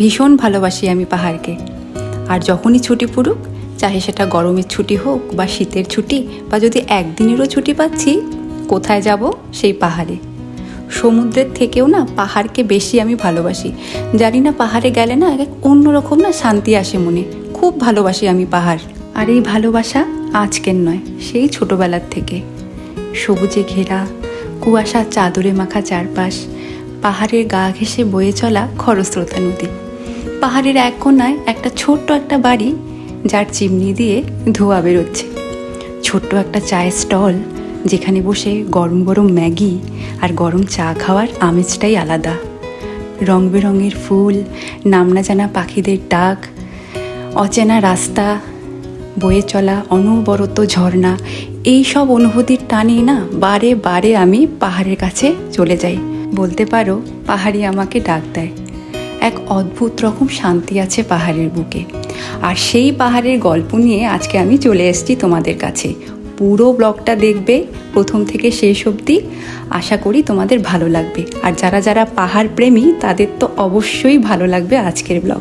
ভীষণ ভালোবাসি আমি পাহাড়কে। আর যখনই ছুটি পড়ুক, চাহে সেটা গরমের ছুটি হোক বা শীতের ছুটি বা যদি একদিনেরও ছুটি পাচ্ছি, কোথায় যাব? সেই পাহাড়ে। সমুদ্রের থেকেও না পাহাড়কে বেশি আমি ভালোবাসি। জানি না পাহাড়ে গেলে না এক অন্যরকম না শান্তি আসে মনে। খুব ভালোবাসি আমি পাহাড়। আর এই ভালোবাসা আজকের নয়, সেই ছোটোবেলার থেকে। সবুজে ঘেরা, কুয়াশা চাদরে মাখা চারপাশ, পাহাড়ের গা ঘেঁষে বয়ে চলা খরস্রোতা নদী। পাহাড়ের এক কোনায় একটা ছোট্ট একটা বাড়ি, যার চিমনি দিয়ে ধোঁয়া বেরোচ্ছে। ছোট্ট একটা চায়ের স্টল, যেখানে বসে গরম গরম ম্যাগি আর গরম চা খাওয়ার আমেজটাই আলাদা। রং বেরঙের ফুল নামনা জানা পাখিদের ডাক, অচেনা রাস্তা, বয়ে চলা অনবরত ঝর্ণা, এই সব অনুভূতির টানে না বারে বারে আমি পাহাড়ের কাছে চলে যাই। বলতে পারো, পাহাড়ি আমাকে ডাক দেয়। এক অদ্ভুত রকম শান্তি আছে পাহাড়ের বুকে। আর সেই পাহাড়ের গল্প নিয়ে আজকে আমি চলে এসেছি তোমাদের কাছে। পুরো ব্লগটা দেখবে প্রথম থেকে শেষ অবধি। আশা করি তোমাদের ভালো লাগবে। আর যারা যারা পাহাড় প্রেমী তাদের তো অবশ্যই ভালো লাগবে আজকের ব্লগ।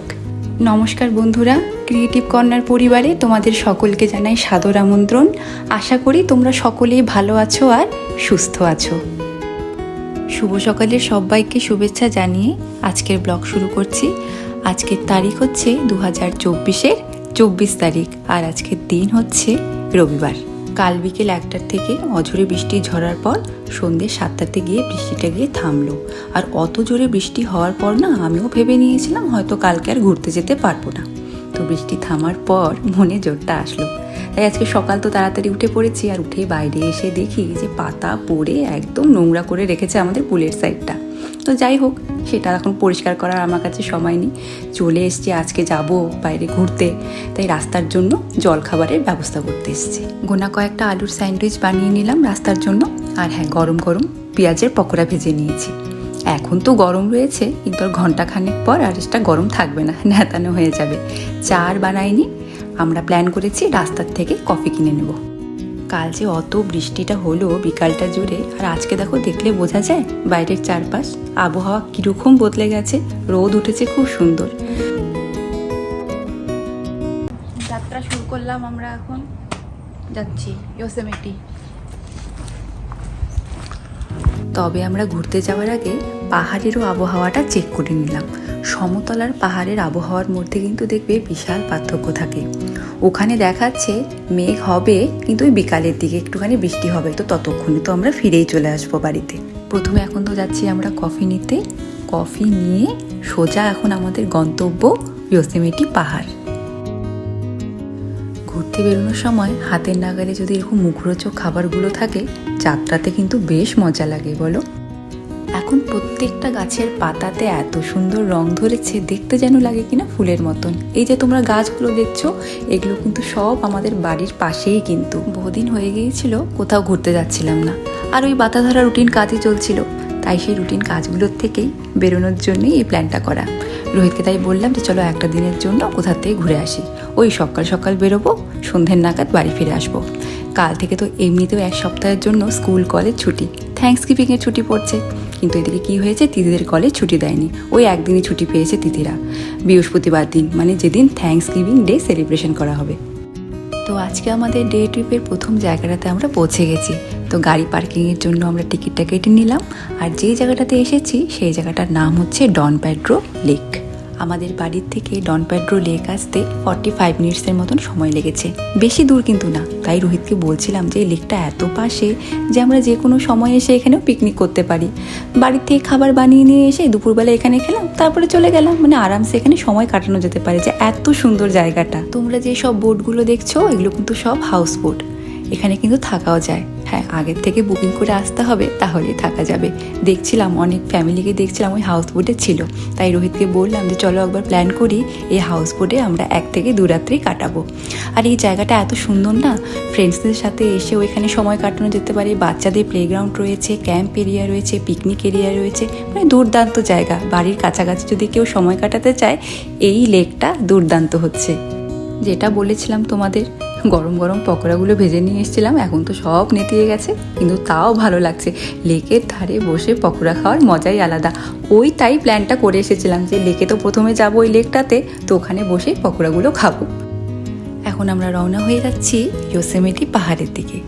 নমস্কার বন্ধুরা ক্রিয়েটিভ কর্নার পরিবারে তোমাদের সকলকে জানাই সাদর আমন্ত্রণ। আশা করি তোমরা সকলেই ভালো আছো আর সুস্থ আছো। শুভ সকালের সবাইকে শুভেচ্ছা জানিয়ে আজকের ব্লগ শুরু করছি। আজকের তারিখ হচ্ছে দু হাজার চব্বিশের চব্বিশ তারিখ আর আজকের দিন হচ্ছে রবিবার। কাল বিকেল একটার থেকে অঝরে বৃষ্টি ঝরার পর সন্ধ্যে সাতটাতে গিয়ে বৃষ্টিটা গিয়ে থামলো। আর অত জোরে বৃষ্টি হওয়ার পর না আমিও ভেবে নিয়েছিলাম হয়তো কালকে আর ঘুরতে যেতে পারব না। তো বৃষ্টি থামার পর মনে জোরটা আসলো। তাই আজকে সকাল তো তাড়াতাড়ি উঠে পড়েছি আর উঠে বাইরে এসে দেখি যে পাতা পড়ে একদম নোংরা করে রেখেছে আমাদের পুলের সাইডটা। তো যাই হোক, সেটা এখন পরিষ্কার করার আমার কাছে সময় নেই। চলে এসছি, আজকে যাব বাইরে ঘুরতে। তাই রাস্তার জন্য জল খাবারের ব্যবস্থা করতে এসেছি। গোনা কয়েকটা আলুর স্যান্ডউইচ বানিয়ে নিলাম রাস্তার জন্য। আর হ্যাঁ গরম গরম পেঁয়াজের পকোড়া ভেজে নিয়েছি। এখন তো গরম রয়েছে, কিন্তু আর ঘণ্টা খানেক পর আর এটা গরম থাকবে না, নেতানো হয়ে যাবে। চা আর বানাইনি আমরা প্ল্যান করেছি রাস্তার থেকে কফি কিনে নেব। কাল যে অত বৃষ্টিটা হলো বিকালটা জুড়ে, আর আজকে দেখো দেখলে বোঝা যায় বাইরের চারপাশ আবহাওয়া কীরকম বদলে গেছে, রোদ উঠেছে খুব সুন্দর। যাত্রা শুরু করলাম আমরা এখন। যাচ্ছি ইয়োসেমেটি তবে আমরা ঘুরতে যাওয়ার আগে পাহাড়েরও আবহাওয়াটা চেক করে নিলাম। সমতলার পাহাড়ের আবহাওয়ার মধ্যে কিন্তু দেখবে বিশাল পার্থক্য থাকে। ওখানে দেখাচ্ছে মেঘ হবে, কিন্তু ওই বিকালের দিকে একটুখানি বৃষ্টি হবে। তো ততক্ষণে তো আমরা ফিরেই চলে আসব বাড়িতে। প্রথমে এখন তো যাচ্ছি আমরা কফি নিতে। কফি নিয়ে সোজা এখন আমাদের গন্তব্য ইয়োসেমেটি পাহাড়। ঘুরতে বেরোনোর সময় হাতের নাগালে যদি এরকম মুখরোচক খাবারগুলো থাকে, যাত্রাতে কিন্তু বেশ মজা লাগে, বলো? এখন প্রত্যেকটা গাছের পাতাতে এত সুন্দর রং ধরেছে, দেখতে যেন লাগে কিনা ফুলের মতন। এই যে তোমরা গাছগুলো দেখছ, এগুলো কিন্তু সব আমাদের বাড়ির পাশেই কিন্তু। বহুদিন হয়ে গিয়েছিল, কোথাও ঘুরতে যাচ্ছিলাম না। আর ওই বাতাধারা রুটিন কাজই চলছিল। তাই সেই রুটিন কাজগুলোর থেকেই বেরোনোর জন্যই এই প্ল্যানটা করা। রোহিতকে তাই বললাম যে, চলো একটা দিনের জন্য কোথা থেকে ঘুরে আসি। ওই সকাল সকাল বেরোবো, সন্ধ্যের নাগাদ বাড়ি ফিরে আসব। কাল থেকে তো এমনিতেও এক সপ্তাহের জন্য স্কুল, কলেজ ছুটি। থ্যাংকস গিভিংয়ের ছুটি পড়ছে। কিন্তু এদিকে কি হয়েছে? দিদিদের কলেজ ছুটি দেয়নি। ওই একদিনই ছুটি পেয়েছে দিদিরা বৃহস্পতিবার দিন মানে যেদিন থ্যাংকস গিভিং ডে সেলিব্রেশন করা হবে। তো আজকে আমাদের ডে ট্রিপের প্রথম জায়গাটাতে আমরা পৌঁছে গেছি। তো গাড়ি পার্কিংয়ের জন্য আমরা টিকিটটা কেটে নিলাম। আর যে জায়গাটাতে এসেছি, সেই জায়গাটার নাম হচ্ছে ডন প্যাড্রো লেক আমাদের বাড়ির থেকে ডন প্যাড্রো লেক আসতে ফর্টি ফাইভ মিনিটসের মতন সময় লেগেছে। বেশি দূর কিন্তু না। তাই রোহিতকে বলছিলাম যে, লেকটা এত পাশে যে আমরা যে কোনো সময় এসে এখানেও পিকনিক করতে পারি। বাড়ির থেকে খাবার বানিয়ে নিয়ে এসে দুপুরবেলা এখানে খেলাম, তারপরে চলে গেলাম। মানে আরামসে এখানে সময় কাটানো যেতে পারে যে এত সুন্দর জায়গাটা। তোমরা যে সব বোটগুলো দেখছ, এগুলো কিন্তু সব হাউস বোট এখানে কিন্তু থাকাও যায়। হ্যাঁ আগের থেকে বুকিং করে আসতে হবে, তাহলেই থাকা যাবে। দেখছিলাম, অনেক ফ্যামিলিকে দেখছিলাম, ওই হাউস বোটে ছিল। তাই রোহিতকে বললাম যে, চলো একবার প্ল্যান করি, এই হাউস বোটে আমরা এক থেকে দু রাত্রি কাটাবো। আর এই জায়গাটা এত সুন্দর না? ফ্রেন্ডসদের সাথে এসে ওইখানে সময় কাটানো যেতে পারে। বাচ্চাদের প্লেগ্রাউন্ড রয়েছে ক্যাম্প এরিয়া রয়েছে পিকনিক এরিয়া রয়েছে মানে দুর্দান্ত জায়গা। বাড়ির কাছাকাছি যদি কেউ সময় কাটাতে চায়, এই লেকটা দুর্দান্ত হচ্ছে। যেটা বলেছিলাম তোমাদের গরম গরম পকোড়াগুলো ভেজে নিয়ে এসেছিলাম, এখন তো সব নেতিয়ে গেছে, কিন্তু তাও ভালো লাগছে। লেকের ধারে বসে পকোড়া খাওয়ার মজাই আলাদা। ওই তাই প্ল্যানটা করে এসেছিলাম যে লেকে তো প্রথমে যাব ওই লেকটাতে, তো ওখানে বসে পকোড়াগুলো খাব। এখন আমরা রওনা হয়ে যাচ্ছি ইয়োসেমিটি পাহাড়ের দিকে।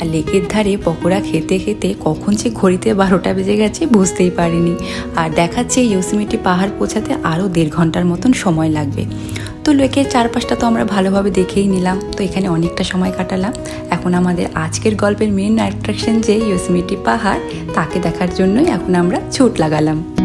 আর লেকের ধারে পকোড়া খেতে খেতে কখন যে ঘড়িতে বারোটা বেজে গেছে বুঝতেই পারিনি। আর দেখাচ্ছে ইয়োসেমিটি পাহাড় পৌঁছাতে আরও দেড় ঘণ্টার মতন সময় লাগবে। তো লেকের চারপাশটা তো আমরা ভালোভাবে দেখেই নিলাম। তো এখানে অনেকটা সময় কাটালাম। এখন আমাদের আজকের গল্পের মেন অ্যাট্রাকশন যে ইয়সমিটি পাহাড়, তাকে দেখার জন্যই এখন আমরা ছুট লাগালাম।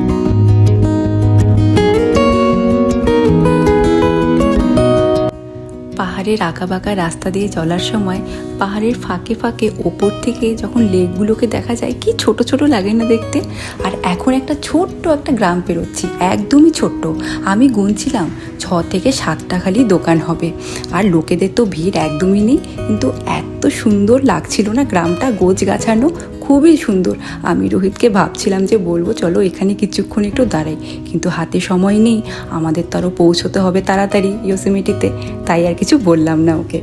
পাহাড়ের আঁকাবাঁকা রাস্তা দিয়ে চলার সময় পাহাড়ের ফাঁকে ফাঁকে ওপর থেকে যখন লেকগুলোকে দেখা যায়, কি ছোট ছোট লাগে না দেখতে? আর এখন একটা ছোট্ট একটা গ্রাম পেরোচ্ছি, একদমই ছোট্ট। আমি গুনছিলাম, ছ থেকে সাতটা খালি দোকান হবে। আর লোকেদের তো ভিড় একদমই নেই, কিন্তু এত সুন্দর লাগছিল না গ্রামটা গোছ গাছানো খুবই সুন্দর। আমি রোহিতকে ভাবছিলাম যে বলব, চলো এখানে কিছুক্ষণ একটু দাঁড়াই। কিন্তু হাতে সময় নেই। আমাদের তো আরও পৌঁছতে হবে তাড়াতাড়ি ইয়োসেমিটিতে। তাই আর কিছু বললাম না ওকে।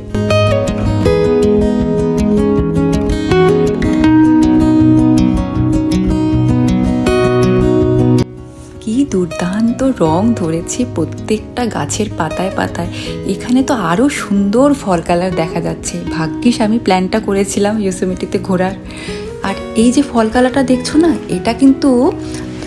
দুর্দান্ত রং ধরেছে প্রত্যেকটা গাছের পাতায় পাতায়। এখানে তো আরও সুন্দর ফল কালার দেখা যাচ্ছে। ভাগ্যিস আমি প্ল্যানটা করেছিলাম ইয়োসেমিটিতে ঘোরার। আর এই যে ফল কালারটা দেখছ না, এটা কিন্তু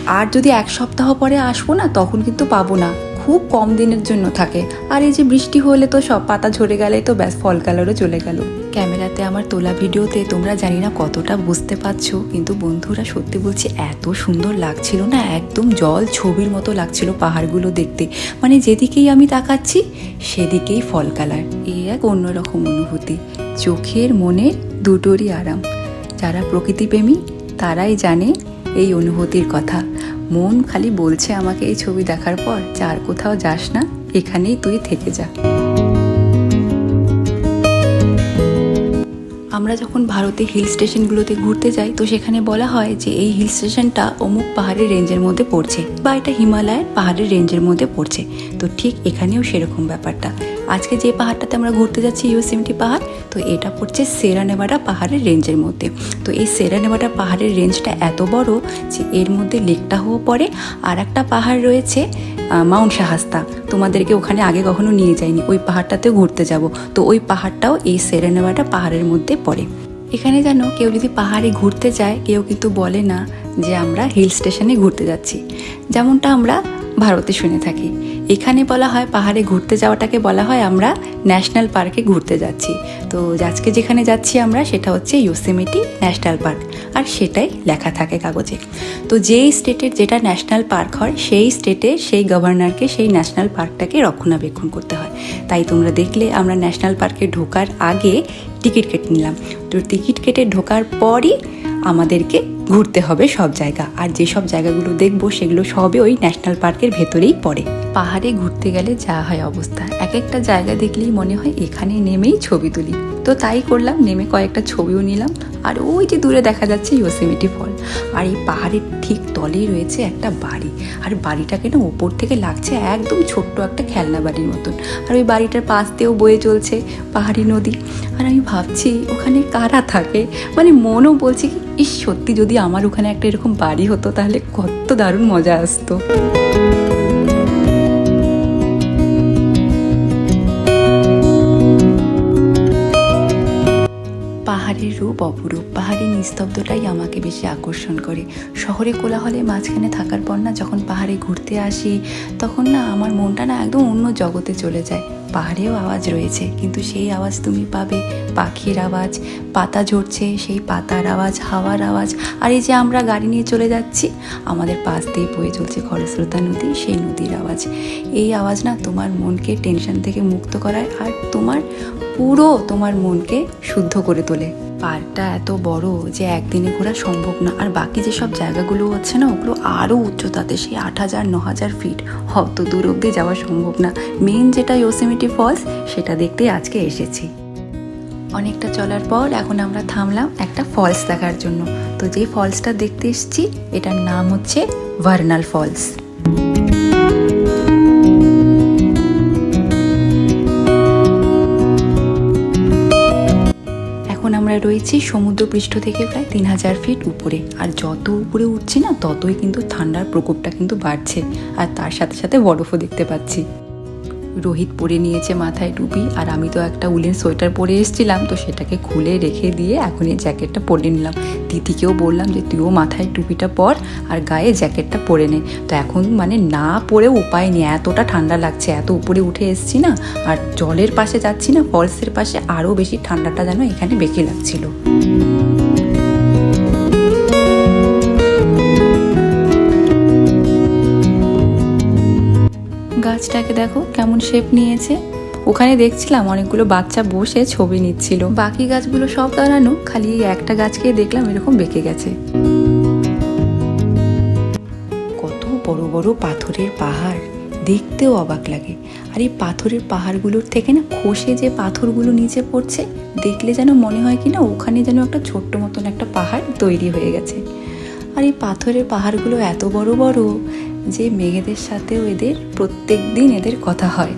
আর যদি এক সপ্তাহ পরে আসব না, তখন কিন্তু পাবো না। খুব কম দিনের জন্য থাকে। আর এই যে বৃষ্টি হলে তো সব পাতা ঝরে গেলে তো ব্যাস, ফল কালারও চলে গেল। ক্যামেরাতে আমার তোলা ভিডিওতে তোমরা জানি না কতটা বুঝতে পারছ, কিন্তু বন্ধুরা সত্যি বলছি, এত সুন্দর লাগছিল না? একদম জল ছবির মতো লাগছিল পাহাড়গুলো দেখতে। মানে যেদিকেই আমি তাকাচ্ছি, সেদিকেই ফল কালার। এই এক অন্যরকম অনুভূতি। চোখের মনের দুটোরই আরাম। যারা প্রকৃতিপ্রেমী, তারাই জানে এই অনুভূতির কথা। মন খালি বলছে আমাকে এই ছবি দেখার পর যার কোথাও যাস না, এখানেই তুই থেকে যা। আমরা যখন ভারতে হিল স্টেশনগুলোতে ঘুরতে যাই, তো সেখানে বলা হয় যে এই হিল স্টেশনটা অমুক পাহাড়ের রেঞ্জের মধ্যে পড়ছে বা এটা হিমালয়ের পাহাড়ের রেঞ্জের মধ্যে পড়ছে। তো ঠিক এখানেও সেরকম ব্যাপারটা। আজকে যে পাহাড়টাতে আমরা ঘুরতে যাচ্ছি ইউসিমটি পাহাড়, তো এটা পড়ছে সেরা নেভাডা পাহাড়ের রেঞ্জের মধ্যে। তো এই সেরা নেভাডা পাহাড়ের রেঞ্জটা এত বড় যে এর মধ্যে লেকটাহও পড়ে, আর একটা পাহাড় রয়েছে মাউন্ট শাহাস্তা। তোমাদেরকে ওখানে আগে কখনো নিয়ে যায়নি ওই পাহাড়টাতেও ঘুরতে যাব। তো ওই পাহাড়টাও এই সেরা নেভাডা পাহাড়ের মধ্যে পড়ে। এখানে যেন কেউ যদি পাহাড়ে ঘুরতে যায়, কেউ কিন্তু বলে না যে আমরা হিল স্টেশনে ঘুরতে যাচ্ছি। যেমনটা আমরা ভারতে শুনে থাকি। এখানে বলা হয় পাহাড়ে ঘুরতে যাওয়াটাকে বলা হয় আমরা ন্যাশনাল পার্কে ঘুরতে যাচ্ছি। তো আজকে যেখানে যাচ্ছি আমরা সেটা হচ্ছে ইউসেমিটি ন্যাশনাল পার্ক। আর সেটাই লেখা থাকে কাগজে। তো যেই স্টেটের যেটা ন্যাশনাল পার্ক হয়, সেই স্টেটে সেই গভর্নরকে সেই ন্যাশনাল পার্কটাকে রক্ষণাবেক্ষণ করতে হয়। তাই তোমরা দেখলে আমরা ন্যাশনাল পার্কে ঢোকার আগে টিকিট কেটে নিলাম। তো টিকিট কেটে ঢোকার পরই আমাদেরকে ঘুরতে হবে সব জায়গা। আর যেসব জায়গাগুলো দেখব সেগুলো সবই ওই ন্যাশনাল পার্কের ভেতরেই পড়ে। পাহাড়ে ঘুরতে গেলে যা হয় অবস্থা। এক একটা জায়গা দেখলেই মনে হয় এখানে নেমেই ছবি তুলি। তো তাই করলাম, নেমে কয়েকটা ছবিও নিলাম। আর ওই যে দূরে দেখা যাচ্ছে ইয়োসেমিটি ফল। আর এই পাহাড়ের ঠিক তলেই রয়েছে একটা বাড়ি। আর বাড়িটাকে না ওপর থেকে লাগছে একদম ছোট্ট একটা খেলনা বাড়ির মতন। আর ওই বাড়িটার পাশ দিয়েও বয়ে চলছে পাহাড়ি নদী। আর আমি ভাবছি, ওখানে কারা থাকে? মানে মনও বলছে কি ইস, সত্যি যদি আমার ওখানে একটা এরকম বাড়ি হতো, তাহলে কত দারুণ মজা আসতো। পাহাড়ের রূপ অপরূপ, পাহাড়ের নিস্তব্ধটাই আমাকে বেশি আকর্ষণ করে। শহরে কোলাহলে মাঝখানে থাকার পর না, যখন পাহাড়ে ঘুরতে আসি, তখন না আমার মনটা না একদম অন্য জগতে চলে যায়। পাহাড়েও আওয়াজ রয়েছে, কিন্তু সেই আওয়াজ তুমি পাবে। পাখির আওয়াজ, পাতা ঝরছে, সেই পাতার আওয়াজ, হাওয়ার আওয়াজ। আর এই যে আমরা গাড়ি নিয়ে চলে যাচ্ছি, আমাদের পাশ দিয়ে বয়ে চলছে খরস্রোতা নদী, সেই নদীর আওয়াজ। এই আওয়াজ না তোমার মনকে টেনশন থেকে মুক্ত করায়, আর তোমার পুরো তোমার মনকে শুদ্ধ করে তোলে। পার্কটা এত বড় যে একদিনে ঘোরা সম্ভব না। আর বাকি যেসব জায়গাগুলো আছে না, ওগুলো আরও উচ্চতাতে, সেই আট হাজার, ন হাজার ফিট অত দূর অব্দি যাওয়া সম্ভব না। মেন যেটা ইয়োসেমিটি ফলস সেটা দেখতেই আজকে এসেছি। অনেকটা চলার পর এখন আমরা থামলাম একটা ফলস দেখার জন্য। তো যেই ফলসটা দেখতে এসেছি, এটার নাম হচ্ছে ভার্নাল ফলস রয়েছি সমুদ্রপৃষ্ঠ থেকে প্রায় তিন হাজার ফিট উপরে। আর যত উপরে উঠছি না, ততই কিন্তু ঠান্ডার প্রকোপটা কিন্তু বাড়ছে। আর তার সাথে সাথে বরফও দেখতে পাচ্ছি। রোহিত পরে নিয়েছে মাথায় টুপি আর আমি তো একটা উলেন সোয়েটার পরে এসেছিলাম, তো সেটাকে খুলে রেখে দিয়ে এখন এই জ্যাকেটটা পরে নিলাম। দিদিকেও বললাম যে, তুইও মাথায় টুপিটা পর আর গায়ে জ্যাকেটটা পরে নে। তো এখন মানে না পরেও উপায় নেই, এতটা ঠান্ডা লাগছে, এত উপরে উঠে এসেছি না, আর জলের পাশে যাচ্ছি না, ফলসের পাশে আরও বেশি ঠান্ডাটা যেন এখানে বেশি লাগছিল। গাছটাকে দেখো কেমন শেপ নিয়েছে। ওখানে দেখছিলাম অনেকগুলো বাচ্চা বসে ছবি নিচ্ছিল। বাকি গাছগুলো সব দাঁড়ানো, খালি একটা গাছকে দেখলাম এরকম বেঁকে গেছে। কত বড় বড় পাথরের পাহাড়, দেখতেও অবাক লাগে। আর এই পাথরের পাহাড়গুলোর থেকে না খসে যে পাথরগুলো নিচে পড়ছে, দেখলে যেন মনে হয় কি না ওখানে যেন একটা ছোট্ট মতন একটা পাহাড় তৈরি হয়ে গেছে। আর এই পাথরের পাহাড়গুলো এত বড় বড় যে মেঘেদের সাথেও এদের প্রত্যেক দিন এদের কথা হয়।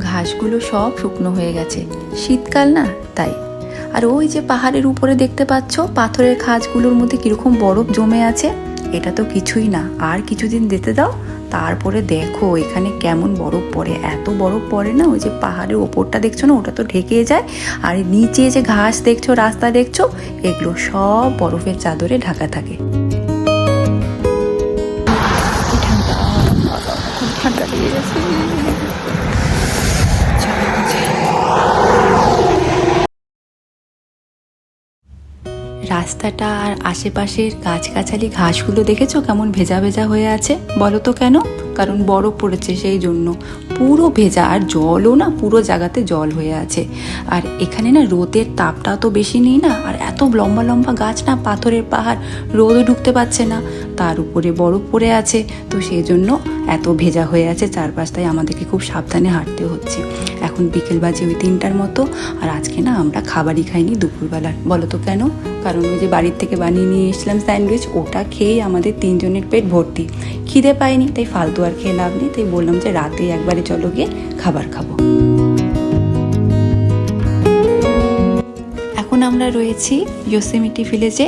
ঘাসগুলো সব শুকনো হয়ে গেছে। শীতকাল না, তাই। আর ওই যে পাহাড়ের উপরে দেখতে পাচ্ছ, পাথরের খাঁজগুলোর মধ্যে কীরকম বরফ জমে আছে? এটা তো কিছুই না। আর কিছুদিন যেতে দাও, তারপরে দেখো এখানে কেমন বরফ পড়ে। এত বরফ পড়ে না, ওই যে পাহাড়ের ওপরটা দেখছ না, ওটা তো ঢেকে যায়। আর নিচে যে ঘাস দেখছ, রাস্তা দেখছ, এগুলো সব বরফের চাদরে ঢাকা থাকে। রাস্তাটা আর আশেপাশের গাছগাছালি ঘাসগুলো দেখেছ? কেমন ভেজা ভেজা হয়ে আছে? বলো তো কেন? কারণ বরফ পড়েছে সেই জন্য। পুরো ভেজা আর জলও না পুরো জায়গাতে জল হয়ে আছে। আর এখানে না রোদের তাপটা তো বেশি নেই না? আর এত লম্বা লম্বা গাছ না পাথরের পাহাড় রোদও ঢুকতে পারছে না। তার উপরে বরফ পড়ে আছে। তো সেই জন্য এত ভেজা হয়ে আছে চারপাশটায় আমাদেরকে খুব সাবধানে হাঁটতে হচ্ছে। এখন বিকেল বাজে ওই তিনটার মতো। আর আজকে না আমরা খাবারই খাইনি দুপুরবেলার। বলো তো কেন? কারণ ওই যে বাড়ির থেকে বানিয়ে নিয়ে এসলাম স্যান্ডউইচ, ওটা খেয়েই আমাদের তিনজনের পেট ভর্তি। খিদে পাইনি তাই ফালতু আর খেয়ে লাভ নেই, তাই বললাম যে রাতে একবারে চলো গিয়ে খাবার খাব। এখন আমরা রয়েছি ইয়োসেমিটি ভিলেজে,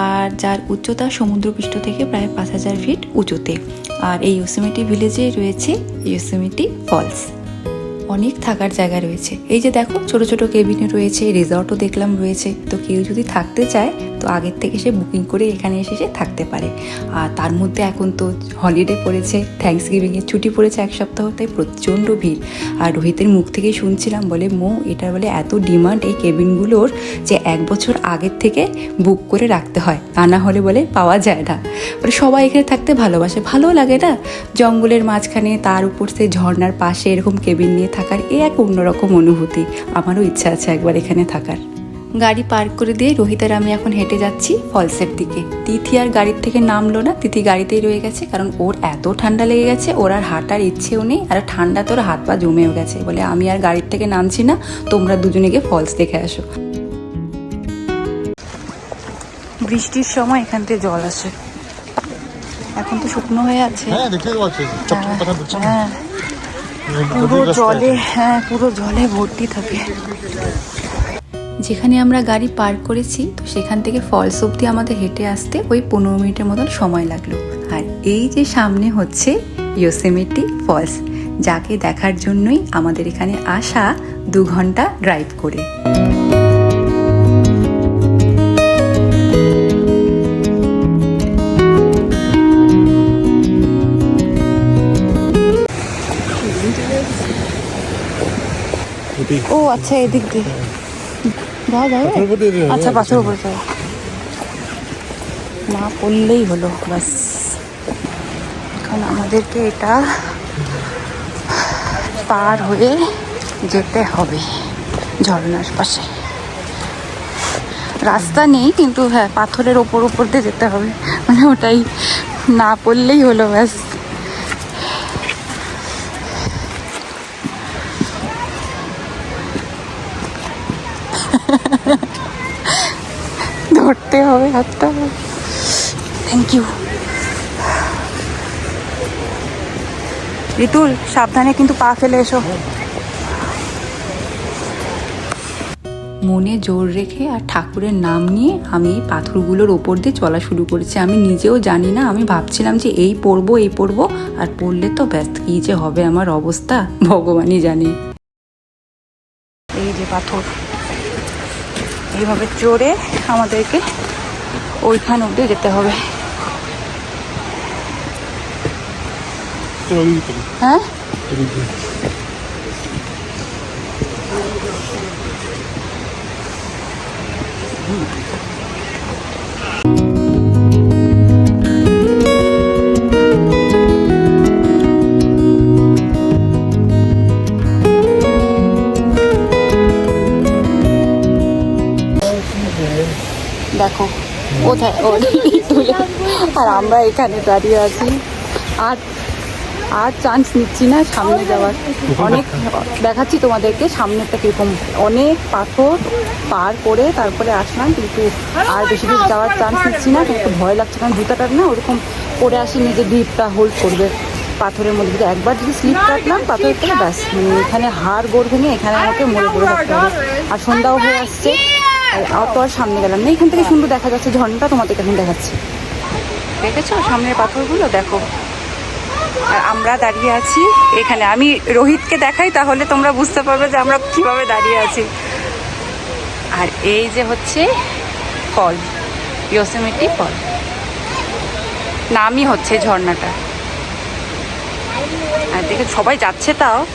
আর যার উচ্চতা সমুদ্রপৃষ্ঠ থেকে প্রায় পাঁচ হাজার ফিট উঁচুতে। আর এই ইয়োসেমিটি ভিলেজে রয়েছে ইয়োসেমিটি ফলস। অনেক থাকার জায়গা রয়েছে। এই যে দেখো, ছোট ছোট কেবিনে রয়েছে রিসর্টও দেখলাম রয়েছে। তো কেউ যদি থাকতে চায়, তো আগের থেকে সে বুকিং করে এখানে এসে সে থাকতে পারে। আর তার মধ্যে এখন তো হলিডে পড়েছে থ্যাংকস গিভিংয়ের ছুটি পড়েছে এক সপ্তাহ, তাই প্রচণ্ড ভিড়। আর রোহিতের মুখ থেকেই শুনছিলাম বলে, মো এটার বলে এত ডিমান্ড এই কেবিনগুলোর যে এক বছর আগের থেকে বুক করে রাখতে হয়। তা না হলে বলে পাওয়া যায় না। মানে সবাই এখানে থাকতে ভালোবাসে। ভালো লাগে না? জঙ্গলের মাঝখানে, তার উপর সে ঝর্নার পাশে এরকম কেবিন নিয়ে থাকার এ এক অন্যরকম অনুভূতি। আমারও ইচ্ছা আছে একবার এখানে থাকার। গাড়ি পার্ক করে দিয়ে রোহিত আর আমি এখন হেঁটে যাচ্ছি ফলসের দিকে। তিথি আর গাড়ির থেকে নামলো না তিথি গাড়িতেই রয়ে গেছে কারণ ওর এত ঠান্ডা লেগে গেছে ওর আর হাঁটার ইচ্ছেও নেই আর ঠান্ডা তোর হাত পা জমেও গেছে। বলে আমি আর গাড়ির থেকে নামছি না তোমরা দুজনে গিয়ে ফলস দেখে আসো। বৃষ্টির সময় এখান থেকে জল আসে। এখন তো শুকনো হয়ে আছে। হ্যাঁ। পুরো জলে হ্যাঁ পুরো জলে ভর্তি থাকে। যেখানে আমরা গাড়ি পার্ক করেছি তো সেখান থেকে ফলস অব্দি আমাদের হেঁটে আসতে ওই পনেরো মিনিটের মতন সময় লাগল। আর এই যে সামনে হচ্ছে ইয়োসেমিটি ফলস যাকে দেখার জন্যই আমাদের এখানে আসা দু ঘণ্টা ড্রাইভ করে। ও আচ্ছা এদিক দিয়ে। দিয়ে দিয়ে আচ্ছা পাথর উপরে যাবে না পড়লেই হলো বাস এখন আমাদেরকে এটা পার হয়ে যেতে হবে ঝর্ণার পাশে। রাস্তা নেই কিন্তু হ্যাঁ পাথরের ওপর উপর দিয়ে যেতে হবে। মানে ওটাই না পড়লেই হলো ব্যাস। ধরতে হবে হাতটা। থ্যাংক ইউ রিতুল সাবধানে কিন্তু পা ফেলে এসো। মনে জোর রেখে আর ঠাকুরের নাম নিয়ে আমি এই পাথরগুলোর ওপর দিয়ে চলা শুরু করেছি। আমি নিজেও জানি না আমি ভাবছিলাম যে এই পড়ব এই পড়ব আর পড়লে তো ব্যস্ত কী যে হবে আমার অবস্থা ভগবানই জানে। এই যে পাথর। এইভাবে চড়ে আমাদেরকে ওইখান অব্দি যেতে হবে। হ্যাঁ? ওই কোথায়? ও তুলে। আর আমরা এখানে দাঁড়িয়ে আছি। আর আর চান্স নিচ্ছি না সামনে যাওয়ার। অনেক, দেখাচ্ছি তোমাদেরকে সামনেটা কীরকম। অনেক পাথর পার করে তারপরে আসলাম, কিন্তু আর বেশি দূর যাওয়ার চান্স নিচ্ছি না। কিন্তু ভয় লাগছে, কারণ জুতাটা না ওরকম পরে আসি, নিজের ডিপটা হোল্ড করবে। পাথরের মধ্যে যদি একবার যদি স্লিপ কাটলাম পাথরের থেকে ব্যাস মানে এখানে হাড় গোড় ভেঙে এখানে আমাকে মরে পড়ে হবে। আর সন্ধ্যাও হয়ে আসছে। অত আর সামনে গেলাম না। এখান থেকে সুন্দর দেখা যাচ্ছে, ঝর্ণাটা তোমাদেরকে এখন দেখাচ্ছি। দেখেছ? সামনের পাথরগুলো? দেখো। আর আমরা দাঁড়িয়ে আছি এখানে। আমি রোহিতকে দেখাই, তাহলে তোমরা বুঝতে পারবে যে আমরা কীভাবে দাঁড়িয়ে আছি। আর এই যে হচ্ছে ফল, ইয়োসেমিটি ফল। নামই হচ্ছে ঝর্ণাটা। আর দেখে সবাই যাচ্ছে তাও।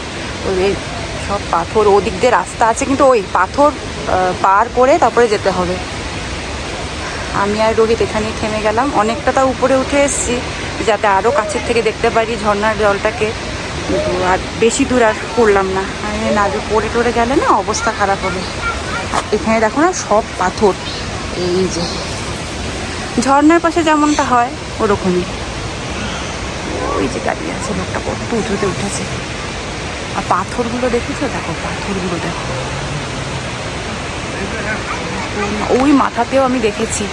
ওই সব পাথর, ওদিক দিয়ে রাস্তা আছে, কিন্তু ওই পাথর পার করে তারপরে যেতে হবে। আমি আর রোহিত এখানেই থেমে গেলাম। অনেকটা তাও উপরে উঠে এসেছি, যাতে আরও কাছের থেকে দেখতে পারি ঝর্নার জলটাকে। আর বেশি দূর আর করলাম না। আমি না পড়ে টরে গেলে না অবস্থা খারাপ হবে। আর এখানে দেখো না, সব পাথর। এই যে। ঝর্নার পাশে যেমনটা হয়, ওরকমই। ওই যে দাঁড়িয়ে আছে লোকটা, কত উঁচুতে উঠেছে। আর পাথরগুলো দেখেছ? দেখো, পাথরগুলো দেখো। ওই মাথাতেও আমি দেখেছি।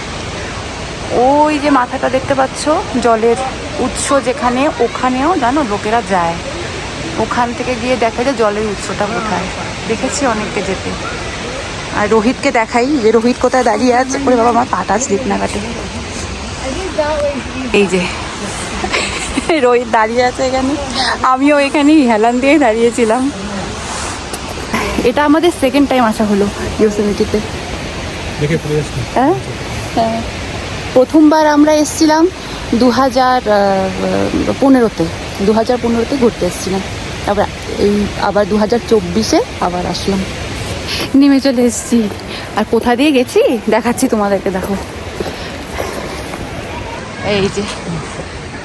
ওই যে মাথাটা দেখতে পাচ্ছ, জলের উৎস যেখানে, ওখানেও জানো লোকেরা যায়। ওখান থেকে গিয়ে দেখে যে জলের উৎসটা কোথায়। দেখেছি অনেককে যেতে। আর রোহিতকে দেখাই, যে রোহিত কোথায় দাঁড়িয়ে আছে। ওরে বাবা, আমার পাটা স্লিপ না কাটে। এই যে, রোহিত দাঁড়িয়ে আছে এখানে। আমিও এখানেই হেলান দিয়ে দাঁড়িয়েছিলাম। এটা আমাদের সেকেন্ড টাইম আসা হলো না। হ্যাঁ? হ্যাঁ। প্রথমবার আমরা এসছিলাম দু হাজার পনেরোতে। দু হাজার পনেরোতে ঘুরতে এসেছিলাম। তারপর এই আবার দু হাজার চব্বিশে আবার আসলাম। নেমে চলে এসেছি। আর কোথা দিয়ে গেছি? দেখাচ্ছি তোমাদেরকে দেখো। এই যে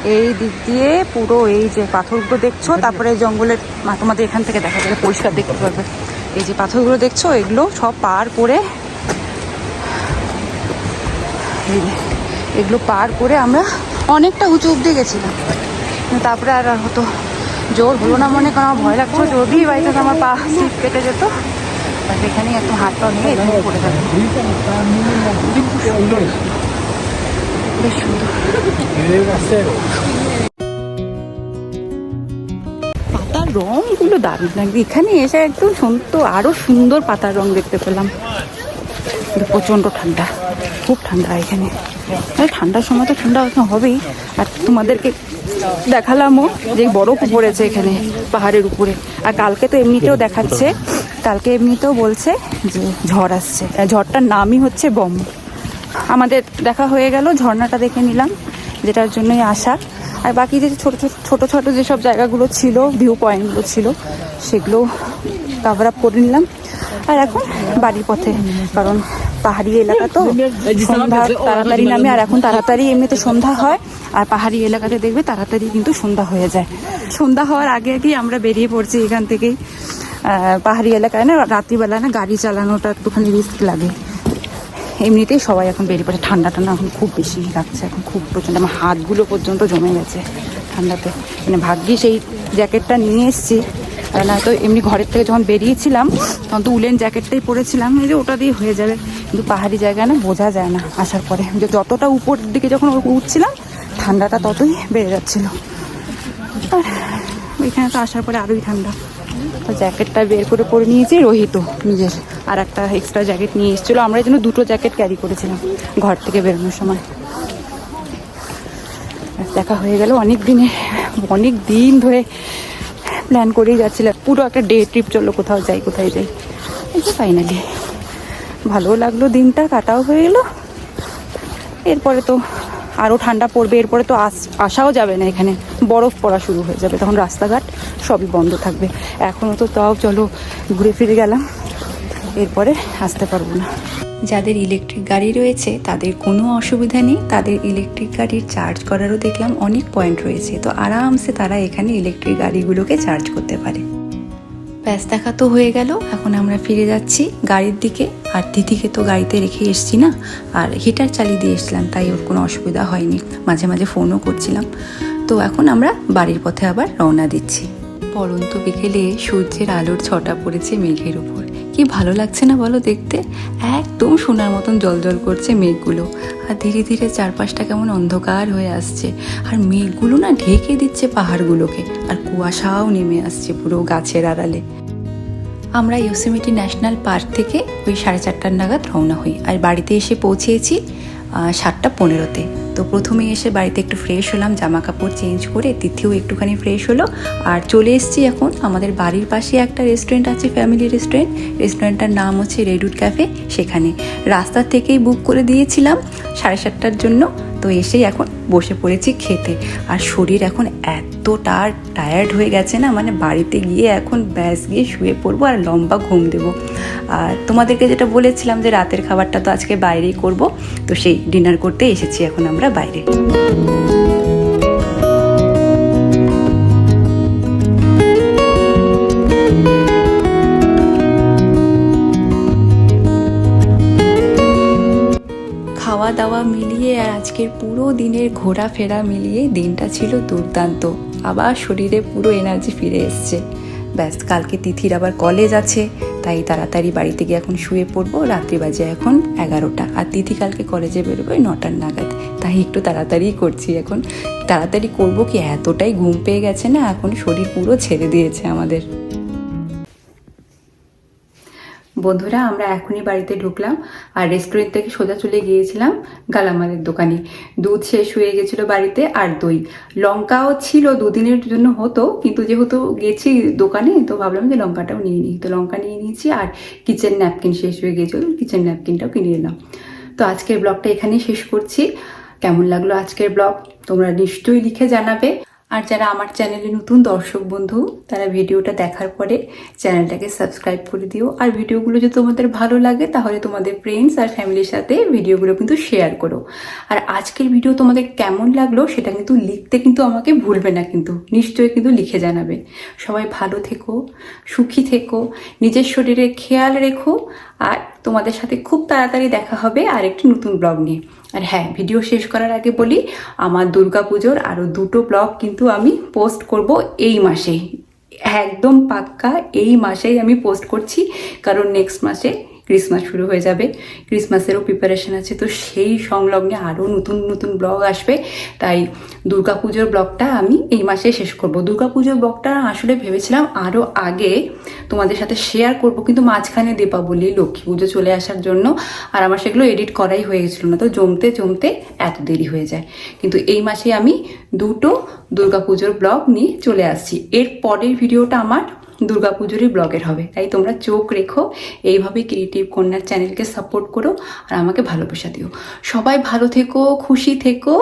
এই দিক দিয়ে পুরো এই যে পাথরগুলো দেখছ তারপরে জঙ্গলের মা- তোমাদের এখান থেকে দেখা যাবে পরিষ্কার দেখতে পারবে। এই যে পাথরগুলো দেখছ, এগুলো সব পার করে এগুলো পার করে আমরা অনেকটা উঁচু অব্দি গেছিলাম। তারপরে আর হতো, জোর হলো না মনে, কারণ আমার ভয় লাগছিল যদি বাড়িতে আমার পা সিট কেটে যেত। এখানেই একটু হাত পা নিয়ে এখানে পড়ে যাবে। বেশ সুন্দর। রংগুলো দারুণ লাগবে এখানে এসে একদম সুন্দর আরও সুন্দর পাতার রং দেখতে পেলাম। প্রচণ্ড ঠান্ডা, খুব ঠান্ডা এখানে। আর ঠান্ডার সময় তো ঠান্ডা হবেই। আর তোমাদেরকে দেখালামও যে বরফ পড়েছে এখানে, পাহাড়ের উপরে। আর কালকে তো এমনিতেও দেখাচ্ছে, কালকে এমনিতেও বলছে যে ঝড় আসছে। ঝড়টার নামই হচ্ছে বম। আমাদের দেখা হয়ে গেল, ঝর্ণাটা দেখে নিলাম, যেটার জন্যই আসা আর বাকি যে ছোটো ছোটো ছোটো ছোটো যেসব জায়গাগুলো ছিল ভিউ পয়েন্টগুলো ছিল সেগুলো কভার আপ করে নিলাম। আর এখন বাড়ির পথে কারণ পাহাড়ি এলাকা তো সন্ধ্যা তাড়াতাড়ি নামে আর এখন তাড়াতাড়ি এমনিতে সন্ধ্যা হয় আর পাহাড়ি এলাকাতে দেখবে তাড়াতাড়ি কিন্তু সন্ধ্যা হয়ে যায়। সন্ধ্যা হওয়ার আগে আগেই আমরা বেরিয়ে পড়ছি এখান থেকেই। পাহাড়ি এলাকায় না রাত্রিবেলা না গাড়ি চালানোটা একটুখানি রিস্ক লাগে। এমনিতেই সবাই এখন বেরিয়ে পড়ে ঠান্ডা না এখন খুব বেশি লাগছে, এখন খুব প্রচণ্ড। আমার হাতগুলো পর্যন্ত জমে গেছে ঠান্ডাতে। মানে ভাগ্যি সেই জ্যাকেটটা নিয়ে এসেছি। আর নয়তো এমনি ঘরের থেকে যখন বেরিয়েছিলাম, তখন তো উলেন জ্যাকেটটাই পরেছিলাম। এই যে ওটা দিয়ে হয়ে যাবে। কিন্তু পাহাড়ি জায়গা না, বোঝা যায় না আসার পরে। যে যতটা উপরের দিকে যখন উঠছিলাম, ঠান্ডাটা ততই বেড়ে যাচ্ছিল। আর ওইখানে তো আসার পরে আরোই ঠান্ডা। জ্যাকেটটা বের করে পরে নিয়েছি রোহিত নিজের, আর একটা এক্সট্রা জ্যাকেট নিয়ে এসেছিল। আমরা যেন দুটো জ্যাকেট ক্যারি করেছিলাম ঘর থেকে বেরোনোর সময়। দেখা হয়ে গেল অনেক দিনে, অনেক দিন ধরে প্ল্যান করেই যাচ্ছিলাম পুরো একটা ডে ট্রিপ চলল কোথাও যাই, কোথায় যাই। এই ফাইনালি ভালো লাগল দিনটা, কাটাও হয়ে গেলো। এরপরে তো আরও ঠান্ডা পড়বে, এরপরে তো আস আসাও যাবে না এখানে। বরফ পড়া শুরু হয়ে যাবে, তখন রাস্তাঘাট সবই বন্ধ থাকবে। এখনও তো তাও চলো ঘুরে ফিরে গেলাম, এরপরে আসতে পারব না। যাদের ইলেকট্রিক গাড়ি রয়েছে, তাদের কোনো অসুবিধা নেই। তাদের ইলেকট্রিক গাড়ির চার্জ করারও দেখলাম অনেক পয়েন্ট রয়েছে। তো আরামসে তারা এখানে ইলেকট্রিক গাড়িগুলোকে চার্জ করতে পারে। ব্যাস, দেখা তো হয়ে গেল। এখন আমরা ফিরে যাচ্ছি গাড়ির দিকে। আর দিদিকে তো গাড়িতে রেখে এসছি না, আর হিটার চালিয়ে দিয়ে এসছিলাম, তাই ওর কোনো অসুবিধা হয়নি। মাঝে মাঝে ফোনও করছিলাম। তো এখন আমরা বাড়ির পথে আবার রওনা দিচ্ছি। পরন্ত বিকেলে সূর্যের আলোর ছটা পড়েছে মেঘের উপর। কি ভালো লাগছে না বলো দেখতে? একদম সোনার মতন জল জল করছে মেঘগুলো। আর ধীরে ধীরে চারপাশটা কেমন অন্ধকার হয়ে আসছে। আর মেঘগুলো না ঢেকে দিচ্ছে পাহাড়গুলোকে। আর কুয়াশাও নেমে আসছে পুরো গাছের আড়ালে। আমরা ইয়োসেমিটি ন্যাশনাল পার্ক থেকে ওই সাড়ে চারটার নাগাদ রওনা হই। আর বাড়িতে এসে পৌঁছেছি সাতটা পনেরোতে। তো প্রথমে এসে বাড়িতে একটু ফ্রেশ হলাম জামা কাপড় চেঞ্জ করে তিথিও একটুখানি ফ্রেশ হলো। আর চলে এসেছি এখন আমাদের বাড়ির পাশে একটা রেস্টুরেন্ট আছে ফ্যামিলি রেস্টুরেন্ট রেস্টুরেন্টটার নাম হচ্ছে রেডুড ক্যাফে সেখানে রাস্তা থেকেই বুক করে দিয়েছিলাম সাড়ে সাতটার জন্য। তো এসেই এখন বসে পড়েছি খেতে। আর শরীর এখন এতটা টায়ার্ড হয়ে গেছে না মানে বাড়িতে গিয়ে এখন ব্যাস গিয়ে শুয়ে পড়ব আর লম্বা ঘুম দেবো। আর তোমাদেরকে যেটা বলেছিলাম যে রাতের খাবারটা তো আজকে বাইরেই করব, তো সেই ডিনার করতে এসেছি, এখন আমরা বাইরে। দাওয়া মিলিয়ে আর আজকের পুরো দিনের ঘোরাফেরা মিলিয়ে দিনটা ছিল দুর্দান্ত। আবার শরীরে পুরো এনার্জি ফিরে এসছে। ব্যাস, কালকে তিথির আবার কলেজ আছে, তাই তাড়াতাড়ি বাড়িতে গিয়ে এখন শুয়ে পড়ব। রাত্রি বাজে এখন এগারোটা। আর তিথি কালকে কলেজে বেরোবে নটার নাগাদ। তাই একটু তাড়াতাড়ি করছি এখন। তাড়াতাড়ি করব কি? এতটাই ঘুম পেয়ে গেছে না, এখন শরীর পুরো ছেড়ে দিয়েছে আমাদের। বন্ধুরা, আমরা এখনই বাড়িতে ঢুকলাম আর রেস্টুরেন্ট থেকে সোজা চলে গিয়েছিলাম গালামালের দোকানে। দুধ শেষ হয়ে গেছিল বাড়িতে আর দই। লঙ্কাও ছিল, দুদিনের জন্য হতো, কিন্তু যেহেতু গেছি দোকানে, তো ভাবলাম যে লঙ্কাটাও নিয়ে নিই। তো লঙ্কা নিয়ে নিয়েছি আর কিচেন ন্যাপকিন শেষ হয়ে গিয়েছিল কিচেন ন্যাপকিনটাও কিনে এলাম তো আজকের ব্লগটা এখানেই শেষ করছি। কেমন লাগল আজকের ব্লগ? তোমরা নিশ্চয়ই লিখে জানাবে। আর যারা আমার চ্যানেলে নতুন দর্শক বন্ধু, তারা ভিডিওটা দেখার পরে চ্যানেলটাকে সাবস্ক্রাইব করে দিও। আর ভিডিওগুলো যদি তোমাদের ভালো লাগে, তাহলে তোমাদের ফ্রেন্ডস আর ফ্যামিলির সাথে ভিডিওগুলো কিন্তু শেয়ার করো। আর আজকের ভিডিও তোমাদের কেমন লাগল, সেটা কিন্তু লিখতে কিন্তু আমাকে ভুলবে না কিন্তু, নিশ্চয়ই কিন্তু লিখে জানাবে। সবাই ভালো থেকো, সুখী থেকো, নিজের শরীরে খেয়াল রেখো, আর তোমাদের সাথে খুব তাড়াতাড়ি দেখা হবে আর একটি নতুন ব্লগ নিয়ে। আর হ্যাঁ ভিডিও শেষ করার আগে বলি, আমার দুর্গা পুজোর আরও দুটো ব্লগ কিন্তু আমি পোস্ট করব এই মাসে একদম পাক্কা এই মাসেই আমি পোস্ট করছি, কারণ নেক্সট মাসে ক্রিসমাস শুরু হয়ে যাবে। ক্রিসমাসেরও প্রিপারেশন আছে। তো সেই সংলগ্নে আরও নতুন নতুন ব্লগ আসবে। তাই দুর্গাপুজোর ব্লগটা আমি এই মাসে শেষ করব। দুর্গাপুজোর ব্লগটা আসলে ভেবেছিলাম আরও আগে তোমাদের সাথে শেয়ার করব, কিন্তু মাঝখানে দীপাবলি, লক্ষ্মী পুজো চলে আসার জন্য আর আমার সেগুলো এডিট করাই হয়ে গেছিল না। তো জমতে জমতে এত দেরি হয়ে যায়। কিন্তু এই মাসে আমি দুটো দুর্গাপুজোর ব্লগ নিয়ে চলে আসছি। এর পরের ভিডিওটা আমার দুর্গাপুজোরই ব্লগের হবে। তাই তোমরা চোখ রেখো, এইভাবে ক্রিয়েটিভ কন্যার চ্যানেলকে সাপোর্ট করো আর আমাকে ভালোবাসা দিও। সবাই ভালো থেকো, খুশি থেকো,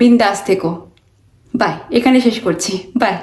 বিন্দাস থেকো। বাই এখানে শেষ করছি। বাই